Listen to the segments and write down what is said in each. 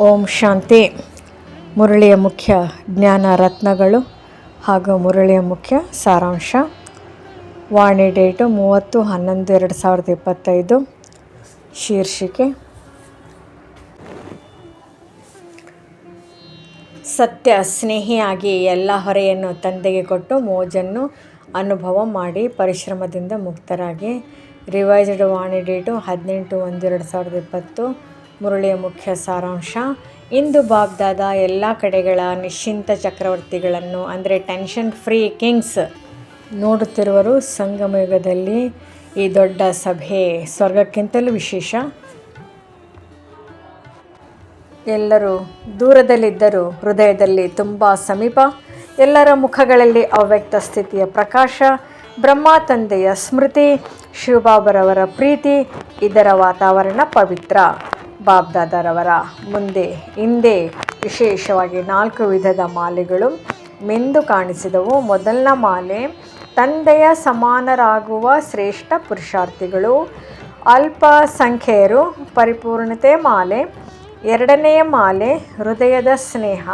ಓಂ ಶಾಂತಿ. ಮುರಳಿಯ ಮುಖ್ಯ ಜ್ಞಾನ ರತ್ನಗಳು ಹಾಗೂ ಮುರಳಿಯ ಮುಖ್ಯ ಸಾರಾಂಶ. ವಾಣಿ ಡೇಟು ಮೂವತ್ತು, ಹನ್ನೊಂದು, ಎರಡು ಸಾವಿರದ ಇಪ್ಪತ್ತೈದು. ಶೀರ್ಷಿಕೆ. ಸತ್ಯ ಸ್ನೇಹಿಯಾಗಿ ಎಲ್ಲ ಹೊರೆಯನ್ನು ತಂದೆಗೆ ಕೊಟ್ಟು ಮೋಜನ್ನು ಅನುಭವ ಮಾಡಿ ಪರಿಶ್ರಮದಿಂದ ಮುಕ್ತರಾಗಿ. ರಿವೈಸ್ಡ್ ವಾಣಿ ಡೇಟು ಹದಿನೆಂಟು, ಒಂದು, ಎರಡು ಸಾವಿರದ ಇಪ್ಪತ್ತು. ಮುರಳಿಯ ಮುಖ್ಯ ಸಾರಾಂಶ. ಇಂದು ಬಾಗ್ದಾದ ಎಲ್ಲ ಕಡೆಗಳ ನಿಶ್ಚಿಂತ ಚಕ್ರವರ್ತಿಗಳನ್ನು, ಅಂದರೆ ಟೆನ್ಷನ್ ಫ್ರೀ ಕಿಂಗ್ಸ್ ನೋಡುತ್ತಿರುವರು ಸಂಗಮ ಯುಗದಲ್ಲಿ ಈ ದೊಡ್ಡ ಸಭೆ ಸ್ವರ್ಗಕ್ಕಿಂತಲೂ ವಿಶೇಷ. ಎಲ್ಲರೂ ದೂರದಲ್ಲಿದ್ದರೂ ಹೃದಯದಲ್ಲಿ ತುಂಬ ಸಮೀಪ, ಎಲ್ಲರ ಮುಖಗಳಲ್ಲಿ ಅವ್ಯಕ್ತ ಸ್ಥಿತಿಯ ಪ್ರಕಾಶ, ಬ್ರಹ್ಮ ತಂದೆಯ ಸ್ಮೃತಿ, ಶಿವಬಾಬರವರ ಪ್ರೀತಿ, ಇದರ ವಾತಾವರಣ ಪವಿತ್ರ. ಬಾಬ್ದಾದರವರ ಮುಂದೆ, ಹಿಂದೆ ವಿಶೇಷವಾಗಿ ನಾಲ್ಕು ವಿಧದ ಮಾಲೆಗಳು ಮೆಂದು ಕಾಣಿಸಿದವು. ಮೊದಲನ ಮಾಲೆ, ತಂದೆಯ ಸಮಾನರಾಗುವ ಶ್ರೇಷ್ಠ ಪುರುಷಾರ್ಥಿಗಳು. ಅಲ್ಪ ಸಂಖ್ಯೆಯರು ಪರಿಪೂರ್ಣತೆ ಮಾಲೆ. ಎರಡನೆಯ ಮಾಲೆ, ಹೃದಯದ ಸ್ನೇಹ,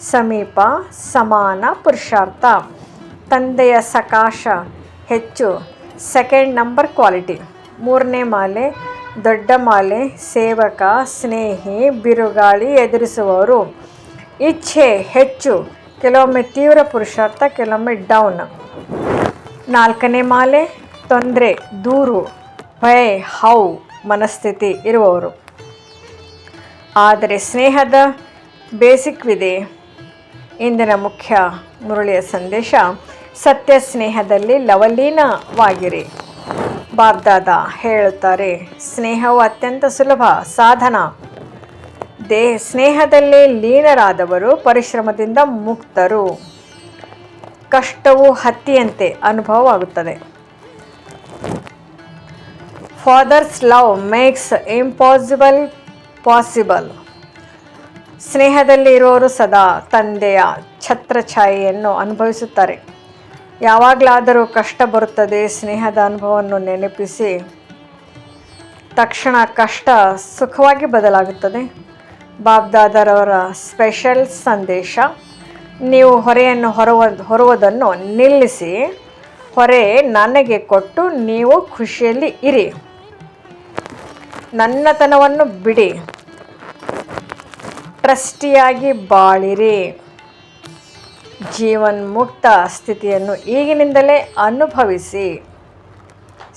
ಸಮೀಪ, ಸಮಾನ ಪುರುಷಾರ್ಥ. ತಂದೆಯ ಸಕಾಶ, ಹೆಚ್ಚು. Second number quality. ಮೂರನೇ ಮಾಲೆ ದೊಡ್ಡ ಮಾಲೆ, ಸೇವಕ, ಸ್ನೇಹಿ, ಬಿರುಗಾಳಿ ಎದುರಿಸುವವರು. ಇಚ್ಛೆ ಹೆಚ್ಚು, ಕೆಲವೊಮ್ಮೆ ತೀವ್ರ ಪುರುಷಾರ್ಥ, ಕೆಲವೊಮ್ಮೆ ಡೌನ್ ನಾಲ್ಕನೇ ಮಾಲೆ, ತೊಂದರೆ, ದೂರು, ಭಯ ಹೌ ಮನಸ್ಥಿತಿ ಇರುವವರು. ಆದರೆ ಸ್ನೇಹದ ಬೇಸಿಕ್ವಿದೆ ಇಂದಿನ ಮುಖ್ಯ ಮುರಳಿಯ ಸಂದೇಶ, ಸತ್ಯ ಸ್ನೇಹದಲ್ಲಿ ಲವಲೀನವಾಗಿರಿ. ಬಾಗ್ದಾದ ಹೇಳುತ್ತಾರೆ, ಸ್ನೇಹವು ಅತ್ಯಂತ ಸುಲಭ ಸಾಧನ. ದೇ, ಸ್ನೇಹದಲ್ಲಿ ಲೀನರಾದವರು ಪರಿಶ್ರಮದಿಂದ ಮುಕ್ತರು. ಕಷ್ಟವು ಹತ್ತಿಯಂತೆ ಅನುಭವವಾಗುತ್ತದೆ. Father's love makes impossible possible ಸ್ನೇಹದಲ್ಲಿ ಇರೋರು ಸದಾ ತಂದೆಯ ಛತ್ರಛಾಯೆಯನ್ನು ಅನುಭವಿಸುತ್ತಾರೆ. ಯಾವಾಗಲಾದರೂ ಕಷ್ಟ ಬರುತ್ತದೆ ಸ್ನೇಹದ ಅನುಭವವನ್ನು ನೆನಪಿಸಿ. ತಕ್ಷಣ ಕಷ್ಟ ಸುಖವಾಗಿ ಬದಲಾಗುತ್ತದೆ. ಬಾಬ್ದಾದರವರ ಸ್ಪೆಷಲ್ ಸಂದೇಶ, ನೀವು ಹೊರೆಯನ್ನು ಹೊರವ, ಹೊರುವುದನ್ನು ನಿಲ್ಲಿಸಿ. ಹೊರೆ ನನಗೆ ಕೊಟ್ಟು ನೀವು ಖುಷಿಯಲ್ಲಿ ಇರಿ. ನನ್ನತನವನ್ನು ಬಿಡಿ. ಟ್ರಸ್ಟಿಯಾಗಿ ಬಾಳಿರಿ. ಜೀವನ್ಮುಕ್ತ ಸ್ಥಿತಿಯನ್ನು ಈಗಿನಿಂದಲೇ ಅನುಭವಿಸಿ.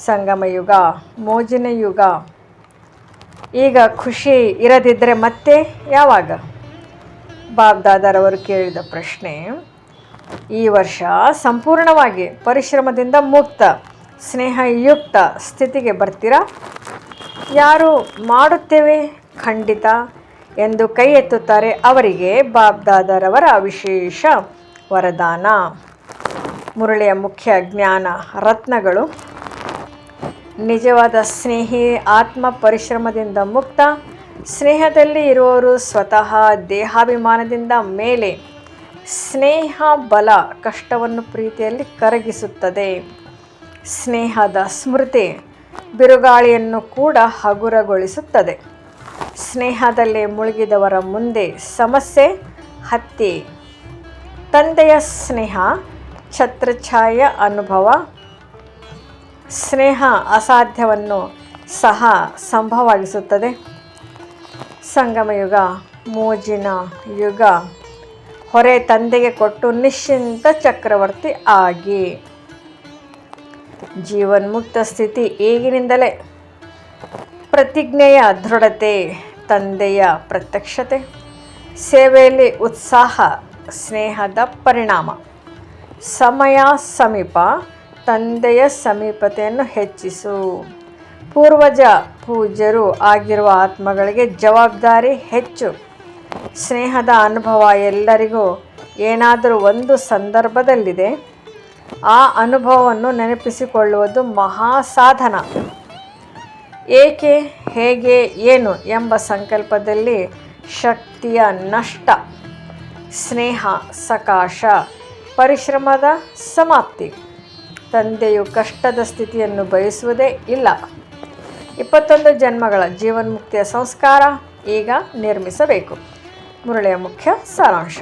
ಸಂಗಮಯುಗ ಮೋಜಿನ ಯುಗ ಈಗ ಖುಷಿ ಇರದಿದ್ದರೆ ಮತ್ತೆ ಯಾವಾಗ? ಬಾಬ್ದಾದರವರು ಕೇಳಿದ ಪ್ರಶ್ನೆ, ಈ ವರ್ಷ ಸಂಪೂರ್ಣವಾಗಿ ಪರಿಶ್ರಮದಿಂದ ಮುಕ್ತ, ಸ್ನೇಹಯುಕ್ತ ಸ್ಥಿತಿಗೆ ಬರ್ತೀರಾ? ಯಾರು ಮಾಡುತ್ತೇವೆ? ಖಂಡಿತ ಎಂದು ಕೈ ಎತ್ತುತ್ತಾರೆ ಅವರಿಗೆ ಬಾಬ್ದಾದರವರ ವಿಶೇಷ ವರದಾನ, ಮುರಳಿಯ ಮುಖ್ಯ ಜ್ಞಾನ, ರತ್ನಗಳು, ನಿಜವಾದ ಸ್ನೇಹಿ, ಆತ್ಮ ಪರಿಶ್ರಮದಿಂದ ಮುಕ್ತ, ಸ್ನೇಹದಲ್ಲಿ ಇರುವವರು ಸ್ವತಃ ದೇಹಾಭಿಮಾನದಿಂದ ಮೇಲೆ, ಸ್ನೇಹ ಬಲ ಕಷ್ಟವನ್ನು ಪ್ರೀತಿಯಲ್ಲಿ ಕರಗಿಸುತ್ತದೆ. ಸ್ನೇಹದ ಸ್ಮೃತಿ ಬಿರುಗಾಳಿಯನ್ನು ಕೂಡ ಹಗುರಗೊಳಿಸುತ್ತದೆ. ಸ್ನೇಹದಲ್ಲಿ ಮುಳುಗಿದವರ ಮುಂದೆ ಸಮಸ್ಯೆ ಹತ್ತಿ ತಂದೆಯ ಸ್ನೇಹ, ಛತ್ರಛಾಯ ಅನುಭವ, ಸ್ನೇಹ ಅಸಾಧ್ಯವನ್ನು ಸಹ ಸಂಭವವಾಗಿಸುತ್ತದೆ. ಸಂಗಮಯುಗ, ಮೋಜಿನ ಯುಗ, ಹೊರೆ ತಂದೆಗೆ ಕೊಟ್ಟು ನಿಶ್ಚಿಂತ ಚಕ್ರವರ್ತಿ ಆಗಿ. ಜೀವನ್ಮುಕ್ತ ಸ್ಥಿತಿ ಈಗಿನಿಂದಲೇ. ಪ್ರತಿಜ್ಞೆಯ ದೃಢತೆ, ತಂದೆಯ ಪ್ರತ್ಯಕ್ಷತೆ. ಸೇವೆಯಲ್ಲಿ ಉತ್ಸಾಹ ಸ್ನೇಹದ ಪರಿಣಾಮ. ಸಮಯ ಸಮೀಪ, ತಂದೆಯ ಸಮೀಪತೆಯನ್ನು ಹೆಚ್ಚಿಸು. ಪೂರ್ವಜ ಪೂಜ್ಯರು ಆಗಿರುವ ಆತ್ಮಗಳಿಗೆ ಜವಾಬ್ದಾರಿ ಹೆಚ್ಚು. ಸ್ನೇಹದ ಅನುಭವ ಎಲ್ಲರಿಗೂ ಏನಾದರೂ ಒಂದು ಸಂದರ್ಭದಲ್ಲಿದೆ, ಆ ಅನುಭವವನ್ನು ನೆನಪಿಸಿಕೊಳ್ಳುವುದು ಮಹಾ ಸಾಧನ. ಏಕೆ, ಹೇಗೆ, ಏನು ಎಂಬ ಸಂಕಲ್ಪದಲ್ಲಿ ಶಕ್ತಿಯ ನಷ್ಟ. ಸ್ನೇಹ, ಸಕಾಶ, ಪರಿಶ್ರಮದ ಸಮಾಪ್ತಿ. ತಂದೆಯು ಕಷ್ಟದ ಸ್ಥಿತಿಯನ್ನು ಬಯಸುವುದೇ ಇಲ್ಲ. ಇಪ್ಪತ್ತೊಂದು ಜನ್ಮಗಳ ಜೀವನ್ಮುಕ್ತಿಯ ಸಂಸ್ಕಾರ ಈಗ ನಿರ್ಮಿಸಬೇಕು. ಮುರಳಿಯ ಮುಖ್ಯ ಸಾರಾಂಶ.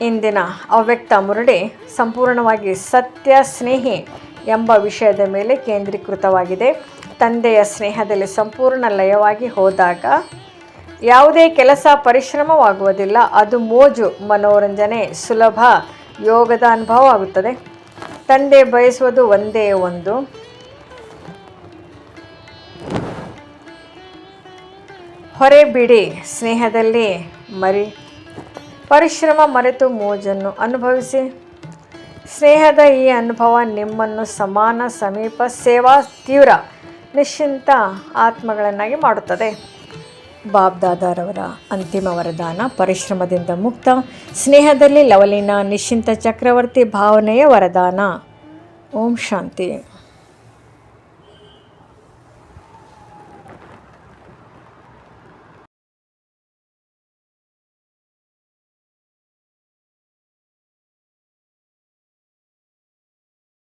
ಇಂದಿನ ಅವ್ಯಕ್ತ ಮುರಳಿ ಸಂಪೂರ್ಣವಾಗಿ ಸತ್ಯ ಸ್ನೇಹಿ ಎಂಬ ವಿಷಯದ ಮೇಲೆ ಕೇಂದ್ರೀಕೃತವಾಗಿದೆ. ತಂದೆಯ ಸ್ನೇಹದಲ್ಲಿ ಸಂಪೂರ್ಣ ಲಯವಾಗಿ ಹೋದಾಗ ಯಾವುದೇ ಕೆಲಸ ಪರಿಶ್ರಮವಾಗುವುದಿಲ್ಲ. ಅದು ಮೋಜು, ಮನೋರಂಜನೆ, ಸುಲಭ, ಯೋಗದ ಅನುಭವ ಆಗುತ್ತದೆ. ತಂದೆ ಬಯಸುವುದು ಒಂದೇ ಒಂದು. ಹೊರೆ ಬಿಡಿ, ಸ್ನೇಹದಲ್ಲಿ ಮರಿ. ಪರಿಶ್ರಮ ಮರೆತು ಮೋಜನ್ನು ಅನುಭವಿಸಿ. ಸ್ನೇಹದ ಈ ಅನುಭವ ನಿಮ್ಮನ್ನು ಸಮಾನ, ಸಮೀಪ, ಸೇವಾ, ತೀವ್ರ, ನಿಶ್ಚಿಂತ ಆತ್ಮಗಳನ್ನಾಗಿ ಮಾಡುತ್ತದೆ. ಬಾಬ್ದಾದಾರವರ ಅಂತಿಮ ವರದಾನ ಪರಿಶ್ರಮದಿಂದ ಮುಕ್ತ ಸ್ನೇಹದಲ್ಲಿ ಲವಲಿನ ನಿಶ್ಚಿಂತ ಚಕ್ರವರ್ತಿ ಭಾವನೆಯ ವರದಾನ. ಓಂ ಶಾಂತಿ.